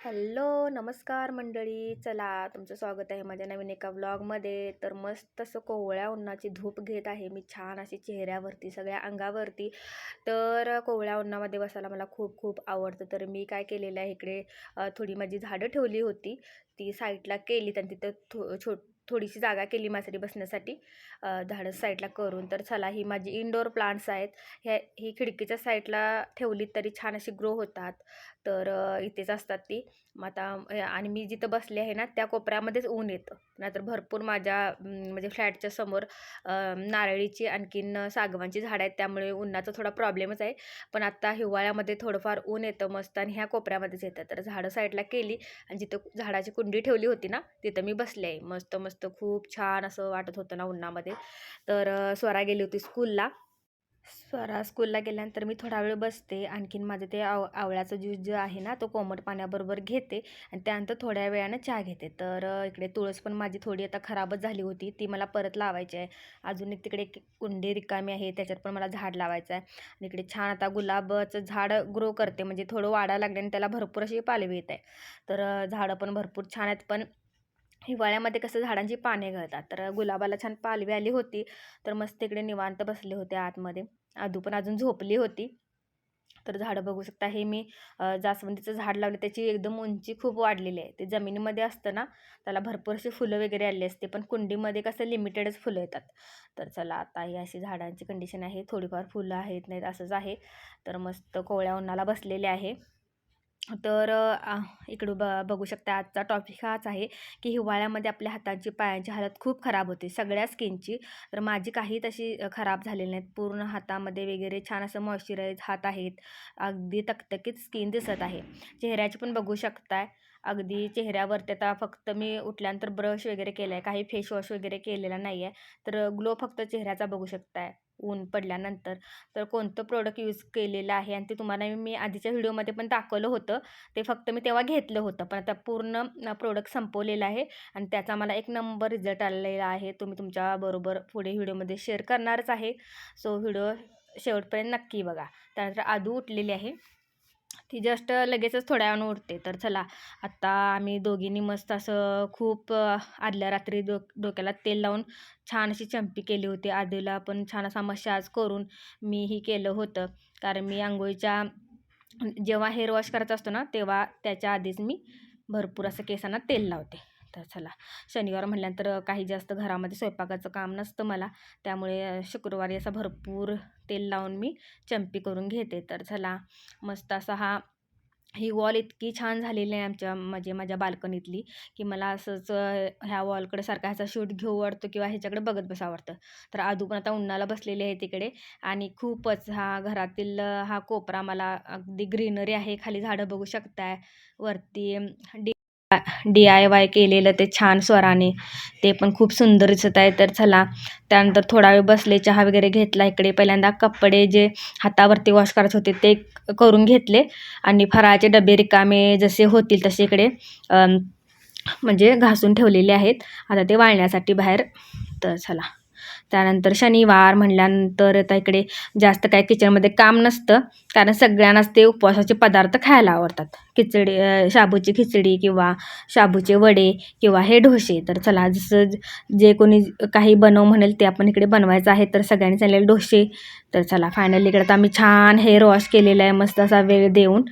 Hello नमस्कार मंडळी. चला तुमचं स्वागत आहे माझ्या नवीन एका व्लॉगमध्ये. तर मस्त असं कोवळ्या उन्हाची धूप घेत आहे मी. छान अशी चेहऱ्यावरती सगळ्या अंगावरती. तर कोवळ्या उन्हामध्ये बसायला मला खूप खूप आवडतं. तर मी काय केलेलं आहे इकडे थोडी माझी झाडं ठेवली होती. ती साईडला केली आणि तिथं थो छो थोडीशी जागा केली माझ्यासाठी बसण्यासाठी. झाडं साईडला करून. तर चला ही माझी इनडोअर प्लांट्स आहेत. ह्या ही खिडकीच्या साईडला ठेवली तरी छान अशी ग्रो होतात. तर इथेच असतात ती. मग आता आणि मी जिथं बसले आहे ना त्या कोपऱ्यामध्येच ऊन येतं. नाहीतर भरपूर माझ्या म्हणजे फ्लॅटच्या समोर नारळीची आणखीन सागवांची झाडं आहेत. त्यामुळे उन्हाचा थोडा प्रॉब्लेमच आहे. पण आता हिवाळ्यामध्ये थोडंफार ऊन येतं मस्त आणि ह्या कोपऱ्यामध्येच येतं. तर झाडं साईडला केली आणि जिथं झाडाची कुंडी ठेवली होती ना तिथं मी बसले आहे. मस्त मस्त. खूप छान असं वाटत होतं ना उन्हामध्ये. तर स्वरा गेली होती स्कूलला. स्वरा स्कूलला गेल्यानंतर मी थोडा वेळ बसते. आणखीन माझं ते आव आवळ्याचा ज्यूस जो आहे ना तो कोमट पाण्याबरोबर घेते. आणि त्यानंतर थोड्या वेळानं चहा घेते. तर इकडे तुळस पण माझी थोडी आता खराबच झाली होती. ती मला परत लावायची आहे. अजून एक तिकडे एक कुंडी रिकामी आहे. त्याच्यात पण मला झाड लावायचं आहे. आणि इकडे छान आता गुलाबाचं झाड ग्रो करते. म्हणजे थोडं वाढायला लागले आणि त्याला भरपूर अशी पालवी येत आहे. तर झाडं पण भरपूर छान आहेत. पण हिवाळ्यामध्ये कसं झाडांची पाने गळतात तर गुलाबाला छान पालवी आली होती. तर मस्त इकडे निवांत बसले होते आतमध्ये. आदू पण अजून झोपली होती. तर झाडं बघू शकता हे मी जास्वंदीचं झाड लावले त्याची एकदम उंची खूप वाढलेली आहे. ते जमिनीमध्ये असतं ना त्याला भरपूर अशी फुलं वगैरे आली असते पण कुंडीमध्ये कसं लिमिटेडच फुलं येतात. तर चला आता ही अशी झाडांची कंडिशन आहे. थोडीफार फुलं आहेत नाहीत असंच आहे. तर मस्त कोवळ्या उन्हाला बसलेले आहे. तर इकडं ब बघू शकता आजचा टॉपिक हाच आहे की हिवाळ्यामध्ये आपल्या हातांची पायांची हालत खूप खराब होते सगळ्या स्किनची तर माझी काही तशी खराब झालेली नाहीत. पूर्ण हातामध्ये वगैरे छान असं मॉइश्चराईज हात आहेत. अगदी तकतकीत स्किन दिसत आहे. चेहऱ्याची पण बघू शकताय. अगदी चेहऱ्यावरती आता फक्त मी उठल्यानंतर ब्रश वगैरे केला आहे काही फेसवॉश वगैरे केलेला नाही आहे तर ग्लो फक्त चेहऱ्याचा बघू शकताय. ऊन पडल्यानंतर. तर कोणतं प्रोडक्ट यूज केलेलं आहे? आणि ते तुम्हाला मी आधीच्या व्हिडिओमध्ये पण दाखवलं होतं. ते फक्त मी तेव्हा घेतलं होतं. पण आता पूर्ण प्रोडक्ट संपवलेलं आहे. आणि त्याचा मला एक नंबर रिझल्ट आलेला आहे. तुम्ही तुमच्याबरोबर पुढे व्हिडिओमध्ये शेअर करणारच आहे. सो व्हिडिओ शेवटपर्यंत नक्की बघा. त्यानंतर आदू उठलेली आहे. ती जस्ट लगेचच थोड्या वेळानं उठते तर चला आत्ता आम्ही दोघींनी मस्त असं खूप आदल्या रात्री डो डोक्याला तेल लावून छान अशी चंपी केली होती. आधीला पण छान असा मशाज करून मीही केलं होतं. कारण मी आंघोळीच्या जेव्हा हेअर वॉश करायचा असतो ना तेव्हा त्याच्या आधीच मी भरपूर असं केसांना तेल लावते. तर चला. शनिवार म्हटल्यानंतर काही जास्त घरामध्ये स्वयंपाकाचं काम नसतं मला. त्यामुळे शुक्रवारी असा भरपूर तेल लावून मी चंपी करून घेते. तर चला मस्त असा हा ही वॉल इतकी छान झालेली आहे आमच्या म्हणजे माझ्या बाल्कनीतली की मला असंच ह्या वॉलकडे सारखा ह्याचा शूट घेऊ वाटतो किंवा ह्याच्याकडे बघत बसा वाटतं तर आदू पण आता उन्हाला बसलेले आहे तिकडे आणि खूपच हा घरातील हा कोपरा मला अगदी ग्रीनरी आहे खाली झाडं बघू शकताय. वरती डी डी आय वाय केलेलं ते छान स्वराने. ते पण खूप सुंदर दिसत आहे. तर चला त्यानंतर थोडा वेळ बसले चहा वगैरे घेतला इकडे. पहिल्यांदा कपडे जे हातावरती वॉश करायचे होते ते करून घेतले. आणि फराळाचे डबे रिकामे जसे होतील तसे इकडे म्हणजे घासून ठेवलेले आहेत. आता ते वाळण्यासाठी बाहेर. तर चला. त्यानंतर शनिवार म्हणल्यानंतर आता इकडे जास्त काय किचनमध्ये काम नसतं. कारण सगळ्यांनाच ते उपवासाचे पदार्थ खायला आवडतात. खिचडी शाबूची खिचडी किंवा शाबूचे वडे किंवा हे डोसे. तर चला जसं जे कोणी काही बनव म्हणेल ते आपण इकडे बनवायचं आहे. तर सगळ्यांनी चाललेले डोसे. तर चला फायनली इकडे तर आम्ही छान हेअर वॉश केलेलं आहे. मस्त असा वेळ देऊन.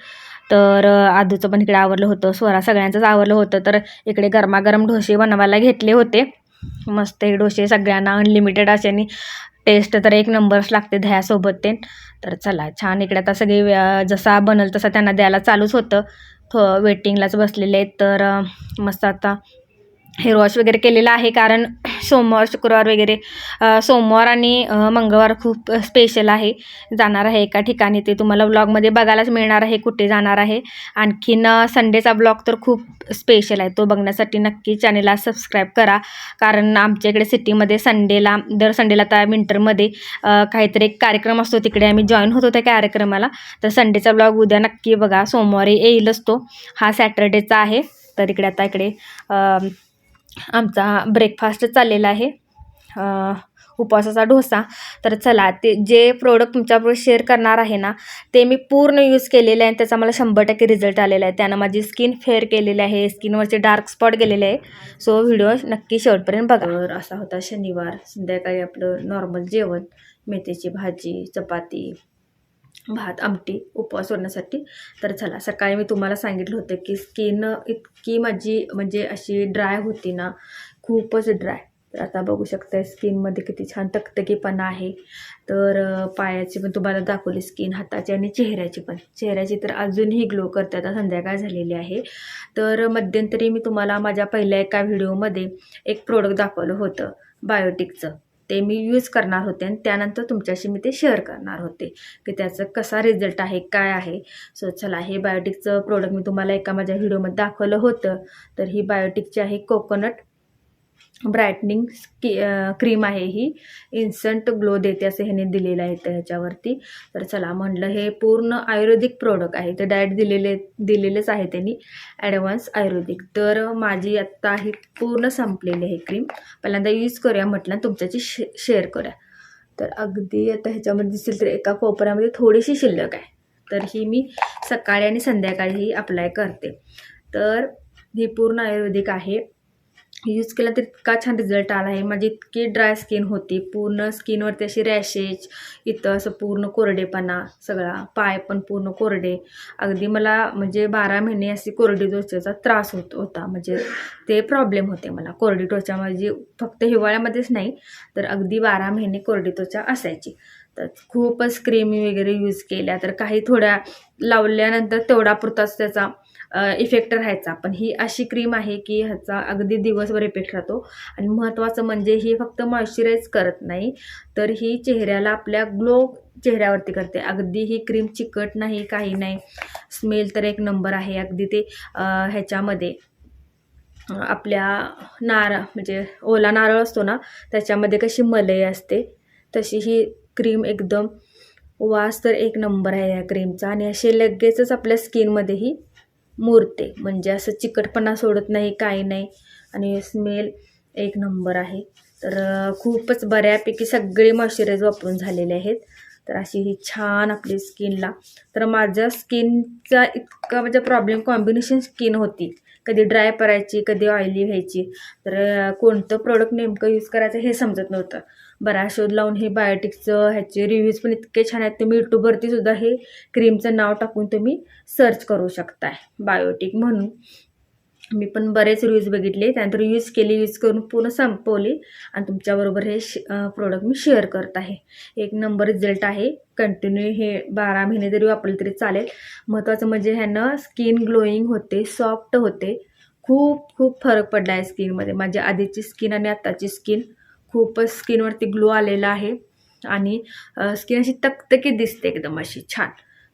तर अ, आधूचं पण इकडे आवरलं होतं. स्वरा सगळ्यांचंच आवरलं होतं. तर इकडे गरमागरम डोसे बनवायला घेतले होते. मस्त हे डोसे सगळ्यांना अनलिमिटेड अशाने टेस्ट तर एक नंबरच लागते दह्यासोबत ते. तर चला छान इकडे आता सगळे जसा बनल तसा त्यांना द्यायला चालूच होतं. थो वेटिंगलाच बसलेले आहेत. तर मस्त आता हेअर वॉश वगैरे केलेलं आहे कारण सोमवार शुक्रवार वगैरे सोमवार आणि मंगळवार खूप स्पेशल आहे. जाणार आहे एका ठिकाणी. ते तुम्हाला ब्लॉगमध्ये बघायलाच मिळणार आहे कुठे जाणार आहे. आणखीन संडेचा ब्लॉग तर खूप स्पेशल आहे. तो बघण्यासाठी नक्की चॅनेलला सबस्क्राईब करा. कारण आमच्या इकडे सिटीमध्ये संडेला दर संडेला त्या विंटरमध्ये काहीतरी एक कार्यक्रम असतो. तिकडे आम्ही जॉईन होतो त्या कार्यक्रमाला. तर संडेचा ब्लॉग उद्या नक्की बघा. सोमवारी येईलच तो. हा सॅटर्डेचा आहे. तर इकडे आता इकडे आमचा ब्रेकफास्ट चाललेला आहे. उपवासाचा डोसा. तर चला ते जे प्रोडक्ट तुमच्याबरोबर शेअर करणार आहे ना ते मी पूर्ण यूज केलेले आहे आणि त्याचा मला शंभर टक्के रिझल्ट आलेला आहे. त्यानं माझी स्किन फेअर केलेली आहे. स्किनवरचे डार्क स्पॉट गेलेले आहे. सो व्हिडिओ नक्की शेवटपर्यंत बघा. तर असा होता शनिवार. संध्याकाळी आपलं नॉर्मल जेवण. मेथीची भाजी चपाती भात आमटी उपवास सोडण्यासाठी. तर चला सकाळी मी तुम्हाला सांगितलं होतं की स्किन इतकी माझी म्हणजे अशी ड्राय होती ना खूपच ड्राय तर आता बघू शकता स्किनमध्ये किती छान तकतकीपणा आहे. तर पायाची पण तुम्हाला दाखवली स्किन हाताची आणि चेहऱ्याची पण. चेहऱ्याची तर अजूनही ग्लो करते. आता संध्याकाळ झालेली आहे. तर मध्यंतरी मी तुम्हाला माझ्या पहिल्या एका व्हिडिओमध्ये एक प्रोडक्ट दाखवलं होतं बायोटिकचं ते मी यूज करणार होते आणि त्यानंतर तुमच्याशी मी ते शेअर करणार होते की त्याचं कसा रिझल्ट आहे काय आहे. सो चला हे बायोटिकचं प्रोडक्ट मी तुम्हाला एका माझ्या व्हिडिओमध्ये दाखवलं होतं. तर ही बायोटिकची आहे कोकोनट ब्रायटनिंग स्की क्रीम आहे ही. इन्स्टंट ग्लो देते असं ह्याने दिलेलं आहे तर ह्याच्यावरती. तर चला म्हटलं हे पूर्ण आयुर्वेदिक प्रोडक्ट आहे. ते डायट दिलेले दिलेलेच आहे त्यांनी. ॲडव्हान्स आयुर्वेदिक. तर माझी आत्ता ही पूर्ण संपलेली आहे क्रीम पहिल्यांदा यूज करूया म्हटलं आणि तुमच्याशी शे शेअर करूया. तर अगदी आता ह्याच्यामध्ये दिसेल तर एका कोपऱ्यामध्ये थोडीशी शिल्लक आहे. तर ही मी सकाळी आणि संध्याकाळी ही अप्लाय करते. तर ही पूर्ण आयुर्वेदिक आहे. यूज केला तर इतका छान रिझल्ट आला आहे. माझी इतकी ड्राय स्किन होती. पूर्ण स्किनवरती अशी रॅशेज इथं असं पूर्ण कोरडेपणा सगळा. पाय पण पूर्ण कोरडे. अगदी मला म्हणजे बारा महिने अशी कोरडी त्वचेचा त्रास होत होता. म्हणजे ते प्रॉब्लेम होते मला. कोरडी त्वचा माझी फक्त हिवाळ्यामध्येच नाही तर अगदी बारा महिने कोरडी त्वचा असायची. तर खूपच क्रीमी वगैरे यूज केल्या. तर काही थोड्या लावल्यानंतर तेवढा पुरताच त्याचा इफेक्ट राहायचा. पण ही अशी क्रीम आहे की ह्याचा अगदी दिवसभर इफेक्ट राहतो. आणि महत्त्वाचं म्हणजे ही फक्त मॉइश्चराईज करत नाही तर ही चेहऱ्याला आपल्या ग्लो चेहऱ्यावरती करते. अगदी ही क्रीम चिकट नाही काही नाही. स्मेल तर एक नंबर आहे अगदी ते ह्याच्यामध्ये. आपल्या नारळ म्हणजे ओला नारळ असतो ना त्याच्यामध्ये कशी मलई असते तशी ही क्रीम एकदम वास तर एक नंबर आहे या क्रीमचा आणि असे लगेचच आपल्या स्किनमध्येही मुरते. म्हणजे असं चिकटपणा सोडत नाही काही नाही. आणि स्मेल एक नंबर आहे. तर खूपच बऱ्यापैकी सगळे मॉइश्चरायज वापरून झालेले आहेत. तर अशी ही छान आपली स्किनला तर माझ्या स्किनचा इतका म्हणजे प्रॉब्लेम कॉम्बिनेशन स्किन होती. कधी ड्राय करायची कधी ऑइली व्हायची. तर कोणतं प्रोडक्ट नेमकं यूज करायचं हे समजत नव्हतं. बरा शोध लावून हे बायोटिकचं ह्याचे रिव्ह्यूज पण इतके छान आहेत. तुम्ही यूट्यूबवरती सुद्धा हे क्रीमचं नाव टाकून तुम्ही सर्च करू शकताय. बायोटिक म्हणून. मी पण बरेच रिव्ह्यूज बघितले. त्यानंतर यूज केली यूज करून पूर्ण संपवली. आणि तुमच्याबरोबर हे प्रोडक्ट मी शेअर करत आहे. एक नंबर रिझल्ट आहे. कंटिन्यू हे बारा महिने जरी वापरले तरी चालेल. महत्त्वाचं म्हणजे ह्यानं स्किन ग्लोईंग होते सॉफ्ट होते. खूप खूप फरक पडला आहे स्किनमध्ये माझ्या आधीची स्किन आणि आत्ताची स्किन खूपच स्किनवरती ग्लो आलेला आहे. आणि स्किन अशी तकतकीत दिसते एकदम अशी छान.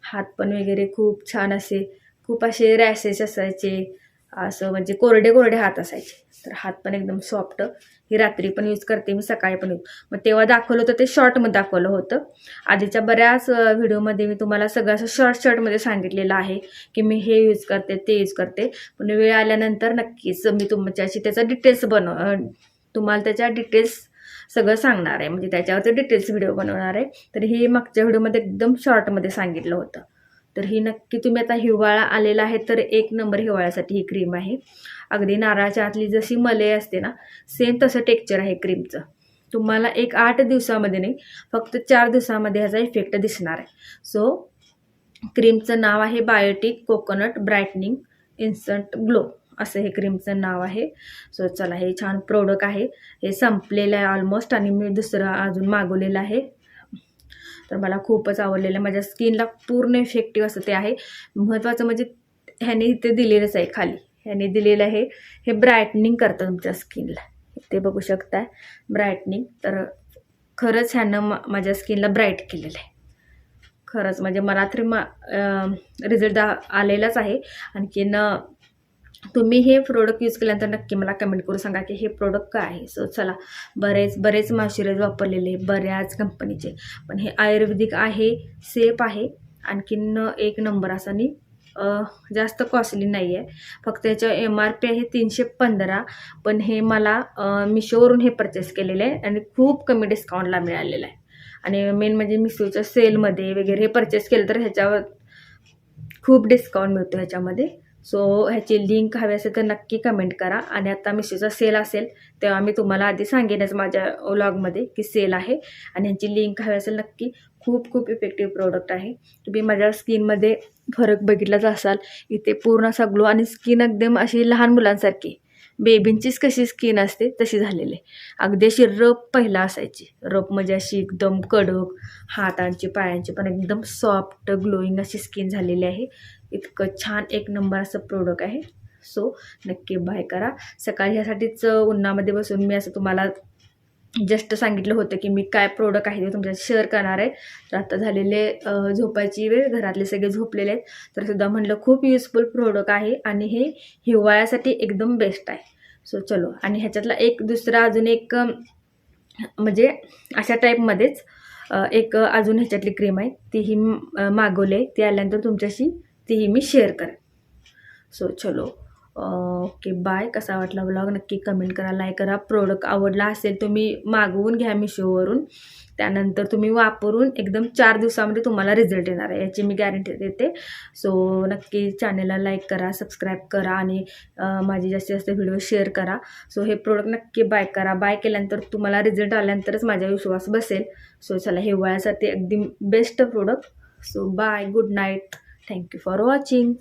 हात पण वगैरे खूप छान असे खूप असे रॅशेस असायचे. असं म्हणजे कोरडे कोरडे हात असायचे. तर हात पण एकदम सॉफ्ट. ही रात्री पण यूज करते मी सकाळी पण यूज. मग तेव्हा दाखवलं होतं ते शॉर्टमध्ये दाखवलं होतं. आधीच्या बऱ्याच व्हिडिओमध्ये मी तुम्हाला सगळं असं शॉर्ट शॉर्टमध्ये सांगितलेलं आहे की मी हे यूज करते ते यूज करते. पण वेळ आल्यानंतर नक्कीच मी तुमच्याशी त्याचा डिटेल्स बनव तुम्हाला त्याच्या डिटेल्स सगळं सांगणार आहे. म्हणजे त्याच्यावरती डिटेल्स व्हिडिओ बनवणार आहे. तर हे मागच्या व्हिडिओमध्ये एकदम शॉर्टमध्ये सांगितलं होतं. तर ही नक्की तुम्ही आता हिवाळा आलेला आहे तर एक नंबर हिवाळ्यासाठी ही क्रीम आहे. अगदी नारळाच्या आतली जशी मलई असते ना सेम तसं टेक्चर आहे क्रीमचं तुम्हाला एक आठ दिवसामध्ये नाही फक्त चार दिवसामध्ये ह्याचा इफेक्ट दिसणार आहे. सो क्रीमचं नाव आहे Biotique coconut brightening instant glow असं हे क्रीमचं नाव आहे. सो चला हे छान प्रोडक्ट आहे. हे संपलेलं आहे ऑलमोस्ट आणि मी दुसरं अजून मागवलेलं आहे. तर मला खूपच आवडलेलं आहे. माझ्या स्किनला पूर्ण इफेक्टिव्ह असं ते आहे. महत्त्वाचं म्हणजे ह्याने इथे दिलेलंच आहे खाली. ह्याने दिलेलं आहे. हे ब्रायटनिंग करतं तुमच्या स्किनला ते बघू शकताय ब्रायटनिंग तर खरंच ह्यानं मा माझ्या स्किनला ब्राईट केलेलं आहे. खरंच म्हणजे मला तरी मा रिझल्ट आलेलाच आहे. आणखीन तुम्ही हे प्रोडक्ट यूज केल्यानंतर नक्की मला कमेंट करू सांगा की हे प्रोडक्ट काय आहे. सो चला बरेच बरेच मॉइश्चराईज वापरलेले बऱ्याच कंपनीचे पण हे आयुर्वेदिक आहे सेफ आहे. आणखीन एक नंबर असा आणि जास्त कॉस्टली नाही आहे फक्त याचं एम आर पी आहे तीनशे पंधरा. पण हे मला मिशोवरून हे परचेस केलेलं आहे आणि खूप कमी डिस्काउंटला मिळालेलं आहे. आणि मेन म्हणजे मिशोच्या सेलमध्ये वगैरे हे परचेस केलं तर ह्याच्यावर खूप डिस्काउंट मिळतो ह्याच्यामध्ये. सो ह्याची लिंक हवी असेल तर नक्की कमेंट करा. आणि आता मिशोचा सेल असेल तेव्हा मी तुम्हाला आधी सांगेनच माझ्या व्लॉगमध्ये की सेल आहे. आणि ह्याची लिंक हवी असेल नक्की खूप खूप इफेक्टिव्ह प्रोडक्ट आहे. तुम्ही माझ्या स्किनमध्ये फरक बघितलाच असाल. इथे पूर्ण असा ग्लो आणि स्किन एकदम अशी लहान मुलांसारखी. बेबींचीच कशी स्किन असते तशी झालेली आहे. अगदी अशी रप पहिला असायची. रप म्हणजे अशी एकदम कडक हातांची पायांची पण एकदम सॉफ्ट ग्लोईंग अशी स्किन झालेली आहे. इतकं छान एक नंबर असं प्रोडक्ट आहे. सो नक्की बाय करा. सकाळी ह्यासाठीच उन्हामध्ये बसून मी असं तुम्हाला जस्ट सांगितलं होतं की मी काय प्रोडक्ट आहे ते तुमच्याशी शेअर करणार आहे. तर आता झालेले झोपायची वेळ घरातले सगळे झोपलेले आहेत. तर सुद्धा म्हणलं खूप युजफुल प्रोडक्ट आहे आणि हे हिवाळ्यासाठी एकदम बेस्ट आहे. सो चलो. आणि ह्याच्यातला एक दुसरा अजून एक म्हणजे अशा टाईपमध्येच एक अजून ह्याच्यातली क्रीम आहे. तीही मागवले मागवली आहे. ती आल्यानंतर तुमच्याशी तीही मी शेअर करेन. सो चलो. ओके बाय कसा वाटला ब्लॉग नक्की कमेंट करा लाईक करा. प्रोडक्ट आवडला असेल तुम्ही मागवून घ्या मिशोवरून. त्यानंतर तुम्ही वापरून एकदम चार दिवसामध्ये तुम्हाला रिझल्ट येणार आहे. याची मी गॅरंटी देते. सो नक्की चॅनलला लाईक करा सबस्क्राईब करा आणि माझे जास्तीत जास्त व्हिडिओ शेअर करा. सो हे प्रोडक्ट नक्की बाय करा. बाय केल्यानंतर तुम्हाला रिझल्ट आल्यानंतरच माझा विश्वास बसेल. सो चला हिवाळ्यासाठी अगदी best product so bye good night thank you for watching